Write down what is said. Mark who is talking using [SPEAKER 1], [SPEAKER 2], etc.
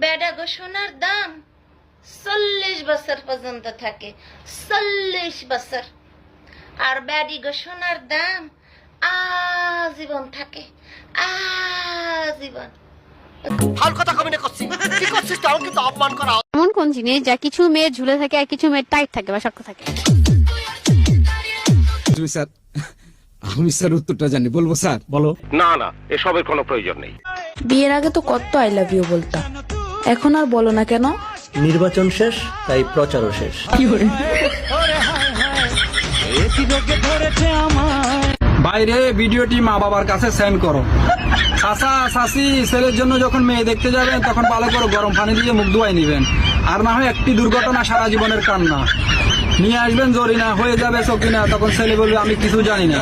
[SPEAKER 1] বেডা গো সোনার দাম চল্লিশ বছর পর্যন্ত থাকে চল্লিশ বছর। আর ব্যাডি গো সোনার দাম আজীবন থাকে আজীবন।
[SPEAKER 2] এমন কোন জিনিস যা কিছু মেয়ের ঝুলে থাকে আর কিছু মেয়ের টাইট থাকে বা শক্ত থাকে?
[SPEAKER 3] স্যার। আমি স্যার উত্তরটা জানি। বলব স্যার? বলো।
[SPEAKER 4] না না এসবের কোনো প্রয়োজন নেই।
[SPEAKER 5] বিয়ের আগে তো কত আই লাভ ইউ বলতাম এখন আর বলো না কেন?
[SPEAKER 6] নির্বাচন শেষ তাই প্রচারও শেষ।
[SPEAKER 7] বাইরে ভিডিওটি মা বাবার কাছে সেন্ড করো। চাচা চাচি ছেলের জন্য যখন মেয়ে দেখতে যাবেন তখন ভালো করে গরম পানি দিয়ে মুখ ধোয়াই নেবেন। আর না হয় একটি দুর্ঘটনা সারা জীবনের কান্না। নিয়ে আসবেন জরিনা হয়ে যাবে সকিনা তখন ছেলে বলবে আমি কিছু জানি না।